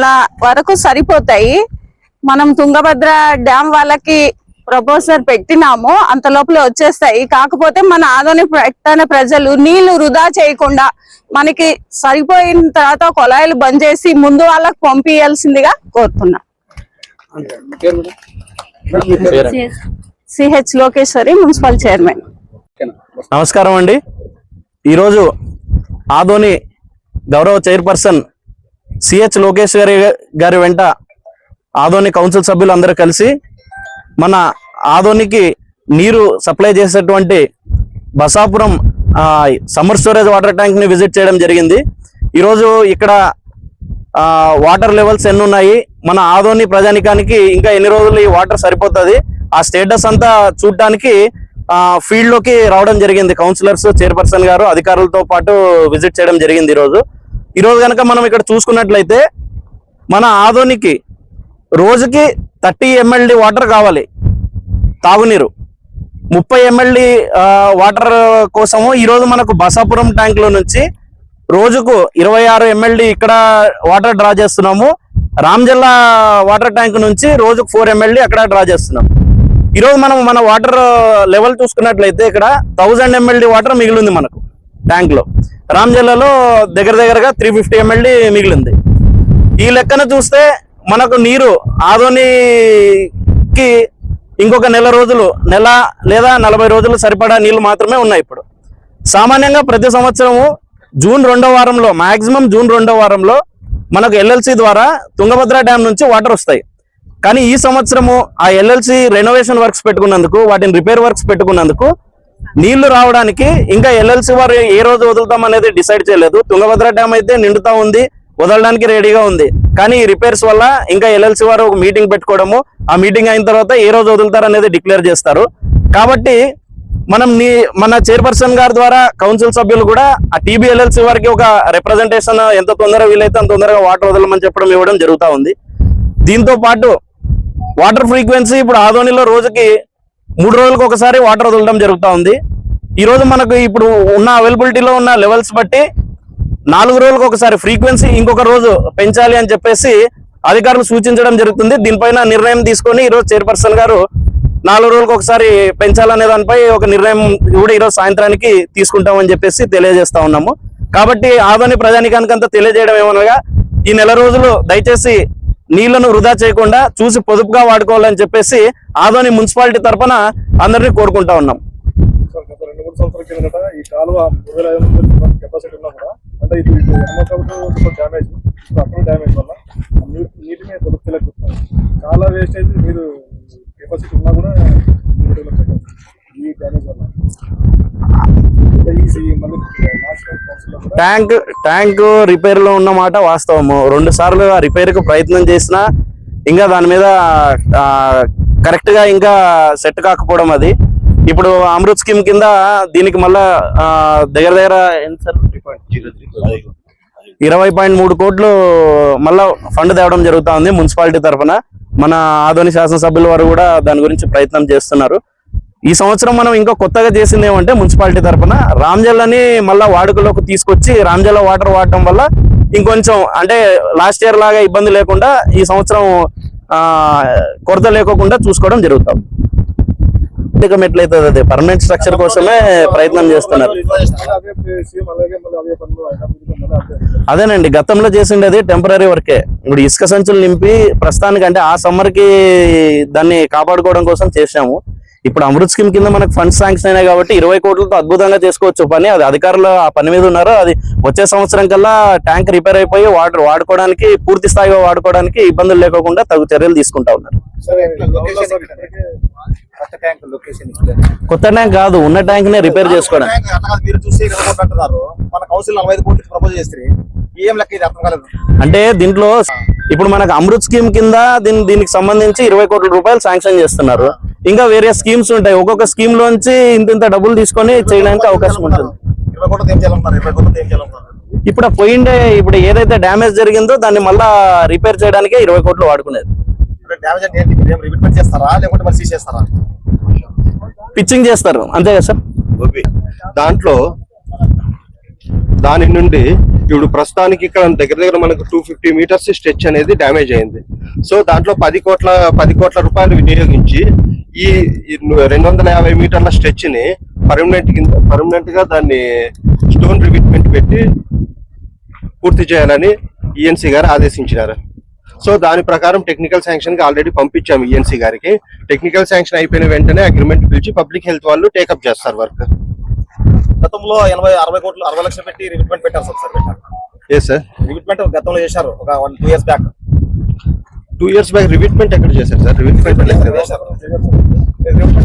నెల వరకు సరిపోతాయి. మనం తుంగభద్ర డ్యామ్ వాళ్ళకి ప్రపోజల్ పెట్టినాము అంత లోపల వచ్చేస్తాయి. కాకపోతే మన ఆదోని ప్రకటన ప్రజలు నీళ్ళు వృధా చేయకుండా మనకి సరిపోయిన తర్వాత కొలాయిలు బంద్ చేసి ముందు వాళ్ళకి పంపించాల్సిందిగా కోరుతున్నా. CH Lokeswari municipal chairman. నమస్కారం అండి. ఈరోజు ఆదోని గౌరవ చైర్పర్సన్ సిహెచ్ లోకేష్ గారి గారి వెంట ఆదోని కౌన్సిల్ సభ్యులు అందరూ కలిసి మన ఆదోనికి నీరు సప్లై చేసేటువంటి బసాపురం సమ్మర్ స్టోరేజ్ వాటర్ ట్యాంక్ని విజిట్ చేయడం జరిగింది. ఈరోజు ఇక్కడ వాటర్ లెవెల్స్ ఎన్ని ఉన్నాయి మన ఆదోని ప్రజానికానికి ఇంకా ఎన్ని రోజులు ఈ వాటర్ సరిపోతుంది? ఆ స్టేటస్ అంతా చూడటానికి ఫీల్డ్లోకి రావడం జరిగింది. కౌన్సిలర్స్ చైర్పర్సన్ గారు అధికారులతో పాటు విజిట్ చేయడం జరిగింది ఈరోజు. ఈరోజు కనుక మనం ఇక్కడ చూసుకున్నట్లయితే మన ఆధోనికి రోజుకి థర్టీ ఎంఎల్డి వాటర్ కావాలి తాగునీరు. ముప్పై ఎంఎల్డి వాటర్ కోసము ఈరోజు మనకు బసాపురం ట్యాంక్లో నుంచి రోజుకు ఇరవై ఆరు ఎంఎల్డి ఇక్కడ వాటర్ డ్రా చేస్తున్నాము. రామ్జల్లా వాటర్ ట్యాంక్ నుంచి రోజుకు ఫోర్ ఎంఎల్డి అక్కడ డ్రా చేస్తున్నాం. ఈరోజు మనం మన వాటర్ లెవెల్ చూసుకున్నట్లయితే ఇక్కడ థౌజండ్ ఎంఎల్డి వాటర్ మిగిలింది మనకు. ట్యాంక్లో రామ్జల్లాలో దగ్గర దగ్గరగా త్రీ ఫిఫ్టీ ఎంఎల్డి మిగిలింది. ఈ లెక్కన చూస్తే మనకు నీరు ఆదోనికి ఇంకొక నెల రోజులు నెల లేదా నలభై రోజులు సరిపడా నీళ్ళు మాత్రమే ఉన్నాయి ఇప్పుడు. సామాన్యంగా ప్రతి సంవత్సరము జూన్ రెండో వారంలో మాక్సిమం జూన్ రెండో వారంలో మనకు ఎల్ఎల్సి ద్వారా తుంగభద్ర డ్యామ్ నుంచి వాటర్ వస్తాయి. కానీ ఈ సంవత్సరము ఆ ఎల్ఎల్సి రెనోవేషన్ వర్క్స్ పెట్టుకున్నందుకు వాటిని రిపేర్ వర్క్స్ పెట్టుకున్నందుకు నీళ్ళు రావడానికి ఇంకా ఎల్ఎల్సి వారు ఏ రోజు వదులుతాం అనేది డిసైడ్ చేయలేదు. తుంగభద్ర డ్యామ్ అయితే నిండుతా ఉంది వదలడానికి రెడీగా ఉంది. కానీ ఈ రిపేర్స్ వల్ల ఇంకా ఎల్ఎల్సి వారు ఒక మీటింగ్ పెట్టుకోవడము ఆ మీటింగ్ అయిన తర్వాత ఏ రోజు వదులుతారు అనేది డిక్లేర్ చేస్తారు. కాబట్టి మనం నీ మన చైర్పర్సన్ గారి ద్వారా కౌన్సిల్ సభ్యులు కూడా ఆ టీబీఎల్ఎల్సి వారికి ఒక రిప్రజెంటేషన్ ఎంత తొందరగా వీలైతే అంత తొందరగా వాటర్ వదలమని చెప్పడం ఇవ్వడం జరుగుతూ ఉంది. దీంతో పాటు వాటర్ ఫ్రీక్వెన్సీ ఇప్పుడు ఆదోనిలో రోజుకి మూడు రోజులకు ఒకసారి వాటర్ వదలడం జరుగుతూ ఉంది. ఈరోజు మనకు ఇప్పుడు ఉన్న అవైలబిలిటీలో ఉన్న లెవెల్స్ బట్టి నాలుగు రోజులకు ఒకసారి ఫ్రీక్వెన్సీ ఇంకొక రోజు పెంచాలి అని చెప్పేసి అధికారులు సూచించడం జరుగుతుంది. దీనిపైన నిర్ణయం తీసుకొని ఈరోజు చైర్పర్సన్ గారు నాలుగు రోజులకు ఒకసారి పెంచాలనే దానిపై ఒక నిర్ణయం కూడా ఈరోజు సాయంత్రానికి తీసుకుంటామని చెప్పేసి తెలియజేస్తా ఉన్నాము. కాబట్టి ఆదోని ప్రజానికానికంతా తెలియజేయడం ఏమనగా ఈ నెల రోజులు దయచేసి నీళ్ళను వృధా చేయకుండా చూసి పొదుపుగా వాడుకోవాలని చెప్పేసి ఆదోని మున్సిపాలిటీ తరఫున అందరినీ కోరుకుంటా ఉన్నాం. రెండు సంవత్సరాల కిందట ఈ కాలువ కెపాసిటీ కూడా అంటే ఇది డ్యామేజ్ డ్యామేజ్ వల్ల నీటి నీటిని చాలా వేస్ట్ అయితే మీరు కెపాసిటీ ఉన్నా కూడా ఈ డ్యామేజ్ వల్ల. ట్యాంక్ ట్యాంక్ రిపేర్లో ఉన్న మాట వాస్తవము. రెండు సార్లు ఆ రిపేర్కు ప్రయత్నం చేసినా ఇంకా దాని మీద కరెక్ట్గా ఇంకా సెట్ కాకపోవడం అది. ఇప్పుడు అమృత్ స్కీమ్ కింద దీనికి మళ్ళా దగ్గర దగ్గర ఎంత సార్? ఇరవై పాయింట్ మూడు కోట్లు మళ్ళా ఫండ్ తేవడం జరుగుతూ ఉంది మున్సిపాలిటీ తరఫున. మన ఆధునిక శాసనసభ్యుల వారు కూడా దాని గురించి ప్రయత్నం చేస్తున్నారు. ఈ సంవత్సరం మనం ఇంకా కొత్తగా చేసింది ఏమంటే మున్సిపాలిటీ తరఫున రామ్జల్లని మళ్ళీ వాడుకలోకి తీసుకొచ్చి రామ్జల్ల వాటర్ వాడటం వల్ల ఇంకొంచెం అంటే లాస్ట్ ఇయర్ లాగా ఇబ్బంది లేకుండా ఈ సంవత్సరం ఆ, కొరత లేకోకుండా చూసుకోవడం జరుగుతాం. ఎట్లయితుంది అది. పర్మనెంట్ స్ట్రక్చర్ కోసమే ప్రయత్నం చేస్తున్నారు. అదేనండి గతంలో చేసిండేది టెంపరీ వర్కే ఇప్పుడు ఇసుక సంచులు నింపి ప్రస్తుతానికి అంటే ఆ సమ్మర్కి దాన్ని కాపాడుకోవడం కోసం చేశాము. ఇప్పుడు అమృత్ స్కీమ్ కింద మనకు ఫండ్స్ శాంక్షన్ అయినాయి కాబట్టి ఇరవై కోట్లతో అద్భుతంగా చేసుకోవచ్చు. పని అది అధికారులు ఆ పని మీద ఉన్నారు. అది వచ్చే సంవత్సరం కల్లా ట్యాంక్ రిపేర్ అయిపోయి వాటర్ వాడుకోవడానికి పూర్తి స్థాయిగా వాడుకోవడానికి ఇబ్బందులు లేకోకుండా తగు చర్యలు తీసుకుంటా ఉన్నారు. కొత్త ట్యాంక్ కాదు ఉన్న ట్యాంక్ నే రిపేర్ చేసుకోవడం అంటే దీంట్లో ఇప్పుడు మనకు అమృత్ స్కీమ్ కింద దీని దీనికి సంబంధించి ఇరవై కోట్ల రూపాయలు శాంక్షన్ చేస్తున్నారు. ఇంకా వేరే స్కీమ్స్ ఉంటాయి. ఒక్కొక్క స్కీమ్ లోంచి ఇంత ఇంత డబ్బులు తీసుకొని చేయడానికి అవకాశం ఉంటుంది. ఇప్పుడు పోయిండే ఇప్పుడు ఏదైతే డ్యామేజ్ జరిగిందో దాన్ని మళ్ళా రిపేర్ చేయడానికి ఇరవై కోట్లు వాడుకునేది. డ్యామేజ్ ఏంటి చేస్తారా. చేస్తారా పిచ్చింగ్ చేస్తారు అంతే కదా సార్? దాంట్లో దాని నుండి ఇప్పుడు ప్రస్తుతానికి ఇక్కడ దగ్గర దగ్గర మనకు టూ ఫిఫ్టీ మీటర్స్ స్ట్రెచ్ అనేది డ్యామేజ్ అయింది. సో దాంట్లో పది కోట్ల పది కోట్ల రూపాయలు వినియోగించి ఈ రెండు వందల యాభై మీటర్ల స్ట్రెచ్ని పర్మనెంట్ కింద పర్మనెంట్గా దాన్ని స్టోన్ రివిట్మెంట్ పెట్టి పూర్తి చేయాలని ఈఎన్సీ గారు ఆదేశించినారు. సో దాని ప్రకారం టెక్నికల్ శాంక్షన్కి ఆల్రెడీ పంపించాము ఈఎన్సీ గారికి. టెక్నికల్ శాంక్షన్ అయిపోయిన వెంటనే అగ్రిమెంట్ పిలిచి పబ్లిక్ హెల్త్ వాళ్ళు టేకప్ చేస్తారు వర్క్. గతంలో ఎనభై అరవై కోట్లు అరవై లక్షలు పెట్టి రిక్రూట్మెంట్ పెట్టారు సార్ సార్ ఏ సార్ రిక్రూట్మెంట్ గతంలో చేశారు ఒక one two years back. Two years back revetment ఎక్కడ చేశారు సార్? రివిట్మెంట్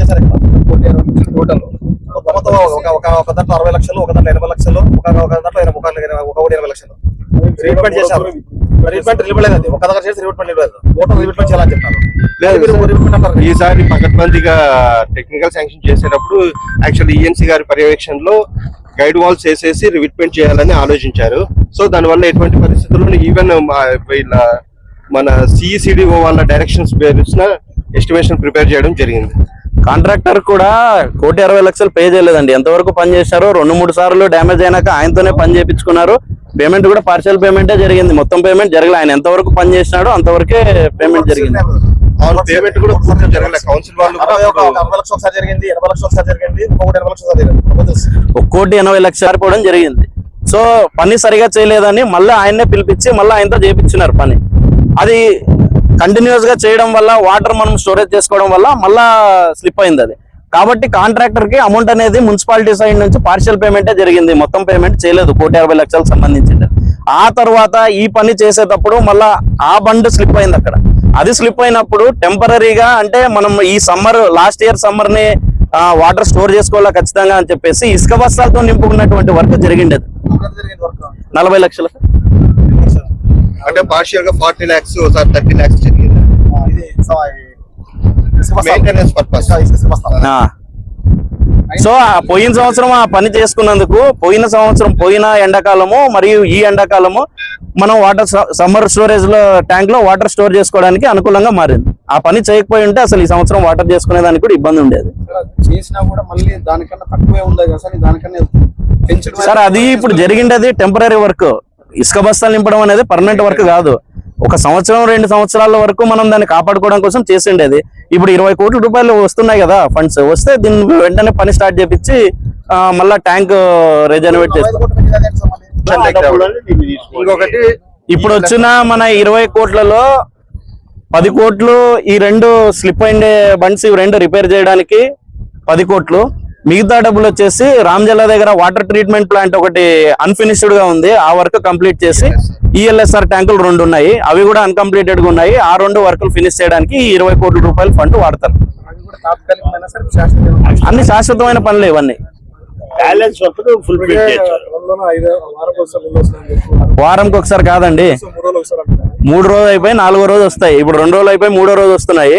చేశారు. టోటల్. మొత్తం ఒక ఒక ఒక దాంట్లో అరవై లక్షలు ఒక దాంట్లో ఎనభై లక్షలు ఒక ఒక దాంట్లో ఒక ఒక కోటి ఇరవై లక్షలు. రిక్రూట్మెంట్ చేశారు. రివ్వలేదు అది ఒక దగ్గర చేసి రిక్రూట్మెంట్ ఇవ్వలేదు. టోటల్ రిక్రూట్మెంట్ చేయాలని అంటారు ఈసారి పకడ్బందీగా టెక్నికల్ శాంక్షన్ చేసేటప్పుడు యాక్చువల్లీ ఈఎన్సీ గారి పర్యవేక్షణలో గైడ్ వాల్స్ వేసేసి రివిట్మెంట్ చేయాలని ఆలోచించారు. సో దానివల్ల ఎటువంటి పరిస్థితుల్లో ఈవెన్ వీళ్ళ మన సిఈసిడిఓ వాళ్ళ డైరెక్షన్స్ బేస్న ఎస్టిమేషన్ ప్రిపేర్ చేయడం జరిగింది. కాంట్రాక్టర్ కూడా కోటి అరవై లక్షలు పే చేయలేదండి. ఎంతవరకు పని చేశారో రెండు మూడు సార్లు డ్యామేజ్ అయినాక ఆయనతోనే పని చేయించుకున్నారు. పేమెంట్ కూడా పార్షియల్ పేమెంటే జరిగింది. మొత్తం పేమెంట్ జరగలేదు ఆయన ఎంతవరకు పని చేసినాడో అంతవరకే పేమెంట్ జరిగింది. పేమెంట్ కూడా జరగలేదు కౌన్సిల్ వాళ్ళు జరిగింది. ఎనభై లక్షలు ఒకసారి జరిగింది. ఎనభై లక్షలు జరిగింది. ప్రపోజల్స్ ఒక కోటి ఎనభై లక్షలు సరిపోవడం జరిగింది. సో పని సరిగా చేయలేదని మళ్ళీ ఆయన్నే పిలిపించి మళ్ళీ ఆయనతో చేపించినారు పని. అది కంటిన్యూస్గా చేయడం వల్ల వాటర్ మనం స్టోరేజ్ చేసుకోవడం వల్ల మళ్ళా స్లిప్ అయింది అది. కాబట్టి కాంట్రాక్టర్కి అమౌంట్ అనేది మున్సిపాలిటీ సైడ్ నుంచి పార్షియల్ పేమెంటే జరిగింది. మొత్తం పేమెంట్ చేయలేదు. కోటి అరవై లక్షలకు సంబంధించింది. ఆ తర్వాత ఈ పని చేసేటప్పుడు మళ్ళా ఆ బండ్ స్లిప్ అయింది అక్కడ. అది స్లిప్ అయినప్పుడు టెంపరీగా అంటే మనం ఈ సమ్మర్ లాస్ట్ ఇయర్ సమ్మర్ని వాటర్ స్టోర్ చేసుకోవాలా ఖచ్చితంగా అని చెప్పేసి ఇసుక బస్తాలతో నింపుకున్నటువంటి వర్క్ జరిగిండేది. నలభై లక్షలు అంటే పార్షియల్గా ఫార్టీ ల్యాక్స్ సార్ థర్టీ జరిగింది ఇది స-. మెయింటెనెన్స్ పర్పస్ పోయిన సంవత్సరం ఆ పని చేసుకున్నందుకు పోయిన సంవత్సరం పోయిన ఎండాకాలము మరియు ఈ ఎండాకాలము మనం వాటర్ సమ్మర్ స్టోరేజ్లో ట్యాంక్లో వాటర్ స్టోర్ చేసుకోవడానికి అనుకూలంగా మారింది. ఆ పని చేయకపోయి ఉంటే అసలు ఈ సంవత్సరం వాటర్ చేసుకునే దానికి కూడా ఇబ్బంది ఉండేది. చేసినా కూడా మళ్ళీ దానికన్నా తక్కువే ఉంది కదా సార్ దానికన్నా పెంచడం సార్ అది ఇప్పుడు జరిగిండేది టెంపరీ వర్క్ ఇసుక బస్తాలు నింపడం అనేది పర్మనెంట్ వర్క్ కాదు. ఒక సంవత్సరం రెండు సంవత్సరాల వరకు మనం దాన్ని కాపాడుకోవడం కోసం చేసిండేది. ఇప్పుడు ఇరవై కోట్ల రూపాయలు వస్తున్నాయి కదా ఫండ్స్ వస్తే దీన్ని వెంటనే పని స్టార్ట్ చేపించి మళ్ళా ట్యాంక్ రిజర్వేట్ ఐదు చేస్తాం? ఇంకొకటి ఇప్పుడు వచ్చిన మన ఇరవై కోట్లలో పది కోట్లు ఈ రెండు స్లిప్ అయిండే బండ్స్ ఇవి రెండు రిపేర్ చేయడానికి పది కోట్లు. మిగతా డబ్బులు వచ్చేసి రామ్జల్లా దగ్గర వాటర్ ట్రీట్మెంట్ ప్లాంట్ ఒకటి అన్ఫినిష్డ్గా ఉంది. ఆ వర్క్ కంప్లీట్ చేసి ఈఎల్ఎస్ఆర్ ట్యాంకులు రెండు ఉన్నాయి. అవి కూడా అన్కంప్లీటెడ్గా ఉన్నాయి. ఆ రెండు వర్కులు ఫినిష్ చేయడానికి ఇరవై కోట్ల రూపాయల ఫండ్ వాడతారు. అన్ని శాశ్వతమైన పనులు ఇవన్నీ. వారంకి ఒకసారి కాదండి. మూడు రోజులు అయిపోయి నాలుగో రోజు వస్తాయి. ఇప్పుడు రెండు రోజులు అయిపోయి మూడో రోజు వస్తున్నాయి.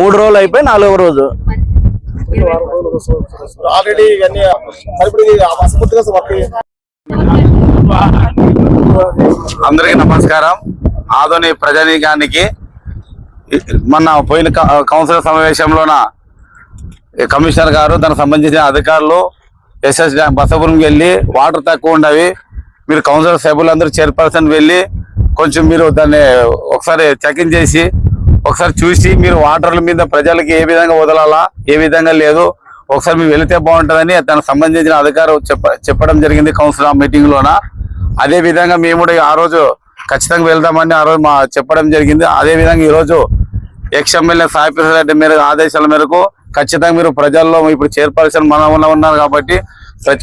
మూడు రోజులు అయిపోయి నాలుగో రోజు వారం రోజులు ఒకసారి వస్తారు ఆల్రెడీ ఇవన్నీ ఇప్పుడు ఇది అందరికీ నమస్కారం. ఆధునిక ప్రజానీకానికి మొన్న పోయిన క- కౌన్సిల్ సమావేశంలోన కమిషనర్ గారు దానికి సంబంధించిన అధికారులు ఎస్ఎస్ డ్యామ్ బసపురంకి వెళ్ళి వాటర్ తక్కువ ఉండవి. మీరు కౌన్సిలర్ సభ్యులందరూ చైర్పర్సన్ వెళ్ళి కొంచెం మీరు దాన్ని ఒకసారి చెకింగ్ చేసి ఒకసారి చూసి మీరు వాటర్ల మీద ప్రజలకి ఏ విధంగా వదలాలా ఏ విధంగా లేదు ఒకసారి మీరు వెళితే బాగుంటుందని దానికి సంబంధించిన అధికారులు చెప్ప చెప్పడం జరిగింది కౌన్సిల్ మీటింగ్ లోన. అదే విధంగా మేము కూడా ఆ రోజు ఖచ్చితంగా వెళ్దామని ఆ రోజు మా చెప్పడం జరిగింది. అదే విధంగా ఈ రోజు ఎక్స్ ఎమ్మెల్యే రెడ్డి మేరకు ఆదేశాల మేరకు ఖచ్చితంగా మీరు ప్రజల్లో ఇప్పుడు చైర్పర్సన్ మనం ఉన్నారు కాబట్టి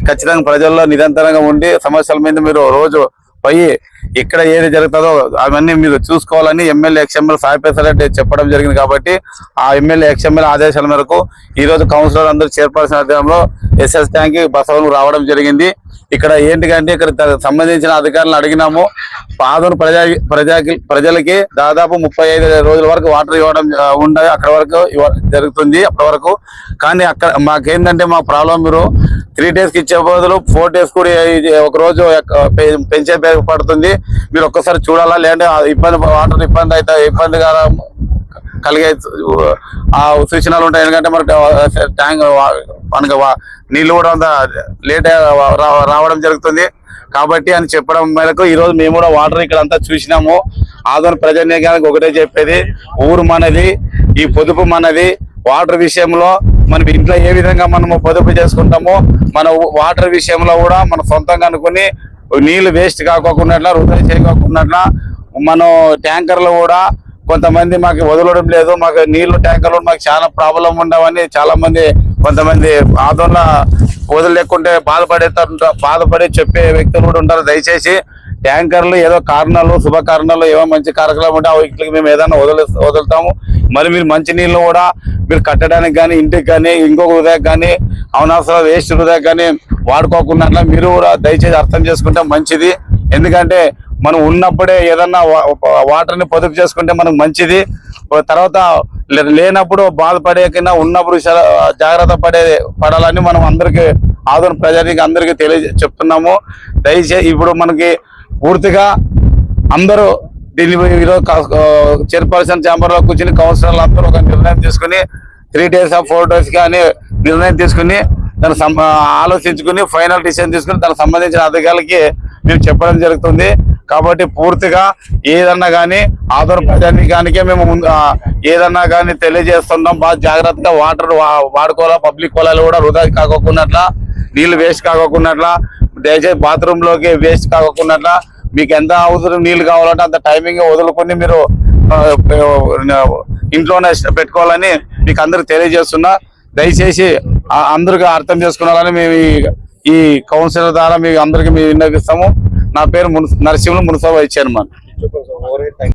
ఖచ్చితంగా ప్రజల్లో నిరంతరంగా ఉండి సమస్యల మీద మీరు రోజు పోయి ఇక్కడ ఏది జరుగుతుందో అవన్నీ మీరు చూసుకోవాలని ఎమ్మెల్యే ఎక్స్ఎమ్మెల్యే సాయి రెడ్డి చెప్పడం జరిగింది కాబట్టి ఆ ఎమ్మెల్యే ఎక్స్ఎమ్మెల్యే ఆదేశాల మేరకు ఈ రోజు కౌన్సిలర్ అందరూ చైర్పర్సన్ ఆధ్వర్యంలో ఎస్ఎస్ ట్యాంక్ బసవన్ రావడం జరిగింది. ఇక్కడ ఏంటికంటే ఇక్కడ సంబంధించిన అధికారులను అడిగినాము. పాదను ప్రజా ప్రజాకి ప్రజలకి దాదాపు ముప్పై ఐదు రోజుల వరకు వాటర్ ఇవ్వడం ఉండదు అక్కడ వరకు జరుగుతుంది అప్పటి వరకు. కానీ అక్కడ మాకేంటంటే మా ప్రాబ్లం మీరు త్రీ డేస్కి ఇచ్చే బదులు ఫోర్ డేస్ కూడా ఒక రోజు పె- పెంచే పేరు పడుతుంది. మీరు ఒక్కసారి చూడాలా? లేదంటే ఇబ్బంది వాటర్ ఇబ్బంది అయితే ఇబ్బంది కలిగే ఆ సూచనలు ఉంటాయి. ఎందుకంటే మరి ట్యాంక్ మనకు వా- కూడా అంత లేట్ రావడం జరుగుతుంది. కాబట్టి అని చెప్పడం మేరకు ఈరోజు మేము కూడా వాటర్ ఇక్కడ అంతా చూసినాము. ఆదోని ప్రజానీకానికి ఒకటే చెప్పేది ఊరు మనది ఈ పొదుపు మనది. వాటర్ విషయంలో మనం ఇంట్లో ఏ విధంగా మనము పొదుపు చేసుకుంటామో మన వాటర్ విషయంలో కూడా మన సొంతంగా అనుకుని నీళ్ళు వేస్ట్ కాకుండా వృధా చేయకోకుండా మనం ట్యాంకర్లు కూడా కొంతమంది మాకు వదలడం లేదు. మాకు నీళ్ళు ట్యాంకర్లు మాకు చాలా ప్రాబ్లం ఉండవని చాలా మంది కొంతమంది ఆందోళన వదిలేకుంటే బాధపడే బాధపడి చెప్పే వ్యక్తులు కూడా ఉంటారు. దయచేసి ట్యాంకర్లు ఏదో కారణాలు శుభ కారణాలు ఏవో మంచి కార్యక్రమం ఉంటే ఆ వ్యక్తులకి మేము ఏదైనా వదిలి వదులుతాము. మరి మీరు మంచి నీళ్ళు కూడా మీరు కట్టడానికి కానీ ఇంటికి కానీ ఇంకొక హృదయ కానీ అవనవసర వేస్ట్ హృదయ కానీ వాడుకోకుండా మీరు కూడా దయచేసి అర్థం చేసుకుంటే మంచిది. ఎందుకంటే మనం ఉన్నప్పుడే ఏదన్నా వాటర్ని పొదుపు చేసుకుంటే మనకు మంచిది. తర్వాత లే- లేనప్పుడు బాధపడేకన్నా ఉన్నప్పుడు జాగ్రత్త పడే పడాలని మనం అందరికి ఆదరణ ప్రజలకి అందరికి తెలియ చెప్తున్నాము. దయచేసి ఇప్పుడు మనకి పూర్తిగా అందరూ దీన్ని ఈరోజు చైర్పర్సన్ ఛాంబర్లో కూర్చుని కౌన్సిలర్లు అందరూ ఒక నిర్ణయం తీసుకుని three days off four days కానీ నిర్ణయం తీసుకుని దాన్ని సం- ఆలోచించుకుని ఫైనల్ డిసిజన్ తీసుకుని దానికి సంబంధించిన అధికారులకి మేము చెప్పడం జరుగుతుంది. కాబట్టి పూర్తిగా ఏదన్నా కానీ ఆదరణ ప్రజానికానికే మేము ముందు ఏదన్నా కానీ తెలియజేస్తున్నాం. బాగా జాగ్రత్తగా వాటర్ వాడుకోవాలా పబ్లిక్ పొలాలు కూడా వృధా కాకుండా నీళ్ళు వేస్ట్ కాకోకున్నట్ల దయచేసి బాత్రూంలోకి వేస్ట్ కాకుండా మీకు ఎంత అవసరం నీళ్ళు కావాలంటే అంత టైమింగ్ వదులుకొని మీరు ఇంట్లోనే పెట్టుకోవాలని మీకు అందరికి తెలియజేస్తున్నా. దయచేసి అందరికీ అర్థం చేసుకున్నారని మేము ఈ- ఈ కౌన్సిలర్ ద్వారా మీ అందరికి మేము విన్నవిస్తాము. నా పేరు మున్- నరసింహులు మున్సభ చైర్మన్.